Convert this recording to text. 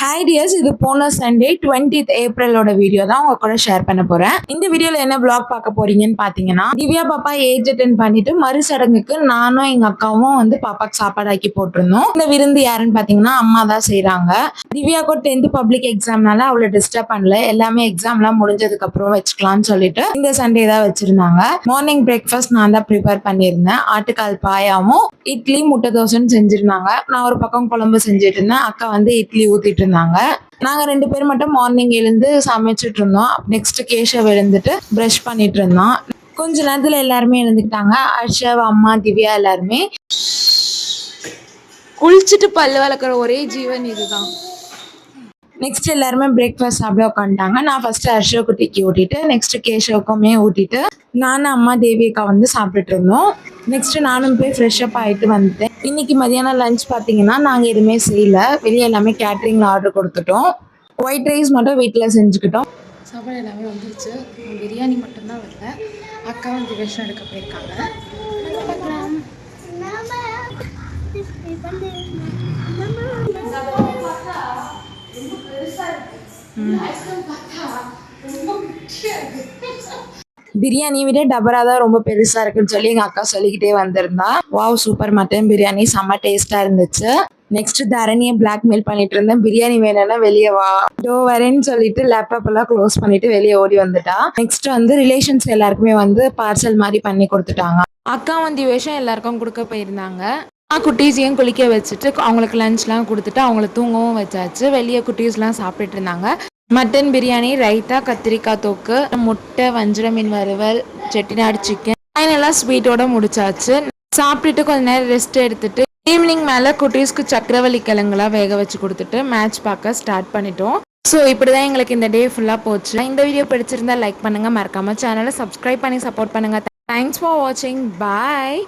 Hi tears இது போன Sunday twentieth ஏப்ரலோட video தான் உங்க கூட ஷேர் பண்ண போறேன். இந்த வீடியோல என்ன பிளாக் பார்க்க போறீங்கன்னு பாத்தீங்கன்னா திவ்யா பாப்பா ஏஜ் அட்டன் பண்ணிட்டு மறு சடங்குக்கு நானும் எங்க அக்காவும் வந்து பாப்பாக்கு சாப்பாடு ஆக்கி போட்டிருந்தோம். இந்த விருந்து யாருன்னு பாத்தீங்கன்னா அம்மா தான் செய்றாங்க. கூட டென்த் பப்ளிக் எக்ஸாம்னால அவளை டிஸ்டர்ப் பண்ணல. எல்லாமே எக்ஸாம்லாம் முடிஞ்சதுக்கு அப்புறம் வச்சுக்கலாம்னு சொல்லிட்டு இந்த சண்டே தான் வச்சிருந்தாங்க. மார்னிங் பிரேக்ஃபாஸ்ட் நான் தான் ப்ரிப்பேர் பண்ணியிருந்தேன். ஆட்டுக்கால் பாயாவும் இட்லி முட்டை தோசைன்னு செஞ்சிருந்தாங்க. நான் ஒரு பக்கம் குழம்பு செஞ்சுட்டு இருந்தேன். அக்கா வந்து இட்லி ஊத்திட்டு இருந்தாங்க நாங்க ரெண்டு பேர் மட்டும் மார்னிங் எழுந்து சமைச்சிட்டு இருந்தோம். நெக்ஸ்ட் கேஷவ் எழுந்துட்டு ப்ரஷ் பண்ணிட்டு இருந்தோம் கொஞ்ச நேரத்துல எல்லாருமே எழுந்துக்கிட்டாங்க. அர்ஷவ் அம்மா திவ்யா எல்லாருமே. குளிச்சுட்டு பல்லு வளர்க்குற ஒரே ஜீவன் இதுதான். நெக்ஸ்ட் எல்லாருமே பிரேக்ஃபாஸ்ட் சாப்பிட உட்காந்துட்டாங்க நான் ஃபர்ஸ்ட் ஹர்ஷவ் குட்டிக்கு ஊட்டிட்டு நெக்ஸ்ட் கேஷவுக்குமே ஊட்டிட்டு நானும் அம்மா தேவியக்கா வந்து சாப்பிட்டுட்டு இருந்தோம். நெக்ஸ்ட் நானும் போய் ஃப்ரெஷ் அப் வந்துட்டேன். இன்னைக்கு மதியானம் லஞ்ச் பார்த்தீங்கன்னா நாங்கள் எதுவுமே செய்யல. வெளியே எல்லாமே கேட்ரிங்கில் ஆர்டர் கொடுத்துட்டோம். ஒயிட் ரைஸ் மட்டும் வீட்டில் செஞ்சுக்கிட்டோம். சாப்பாடு எல்லாமே வந்துருச்சு. பிரியாணி மட்டும்தான் வரல. அக்கா வந்து ரேஷன் எடுக்க போயிருக்காங்க. பிரியாணி விட டபரா தான் ரொம்ப பெருசா இருக்குன்னு சொல்லி எங்க அக்கா சொல்லிக்கிட்டே வந்திருந்தா. வாவ் சூப்பர் மட்டன் பிரியாணி செம்ம டேஸ்டா இருந்துச்சு. நெக்ஸ்ட் தரணியை பிளாக்மெயில் பண்ணிட்டு இருந்தேன். பிரியாணி வேணும்னா வெளியே வா. டோ வரேன்னு சொல்லிட்டு லேப்டாப் எல்லாம் க்ளோஸ் பண்ணிட்டு வெளியே ஓடி வந்துட்டா. நெக்ஸ்ட் வந்து ரிலேஷன்ஸ் எல்லாருக்குமே வந்து பார்சல் மாதிரி பண்ணி கொடுத்துட்டாங்க. அக்கா வந்து விஷயம் எல்லாருக்கும் கொடுக்க போயிருந்தாங்க. குட்டீஸையும் குளிக்க வச்சுட்டு அவங்களுக்கு லஞ்ச்லாம் கொடுத்துட்டு அவங்கள தூங்கவும் வச்சாச்சு. வெளியே குட்டீஸ்லாம் சாப்பிட்டுட்டு இருந்தாங்க. மட்டன் பிரியாணி ரைத்தா கத்திரிக்காய் தொக்கு முட்டை வஞ்சிர மீன் வறுவல் செட்டிநாடு சிக்கன் ஃபைனலாக ஸ்வீட்டோட முடிச்சாச்சு. சாப்பிட்டுட்டு கொஞ்ச நேரம் ரெஸ்ட் எடுத்துட்டு ஈவினிங் மேலே குட்டீஸ்க்கு சக்கரவள்ளி கிழங்குலாம் வேக வச்சு கொடுத்துட்டு மேட்ச் பார்க்க ஸ்டார்ட் பண்ணிட்டோம். ஸோ இப்படி தான் எங்களுக்கு இந்த டே ஃபுல்லாக போச்சு. இந்த வீடியோ பிடிச்சிருந்தா லைக் பண்ணுங்கள் மறக்காமல் சேனலை சப்ஸ்கிரைப் பண்ணி சப்போர்ட் பண்ணுங்கள் தேங்க்ஸ் ஃபார் வாட்சிங் பாய்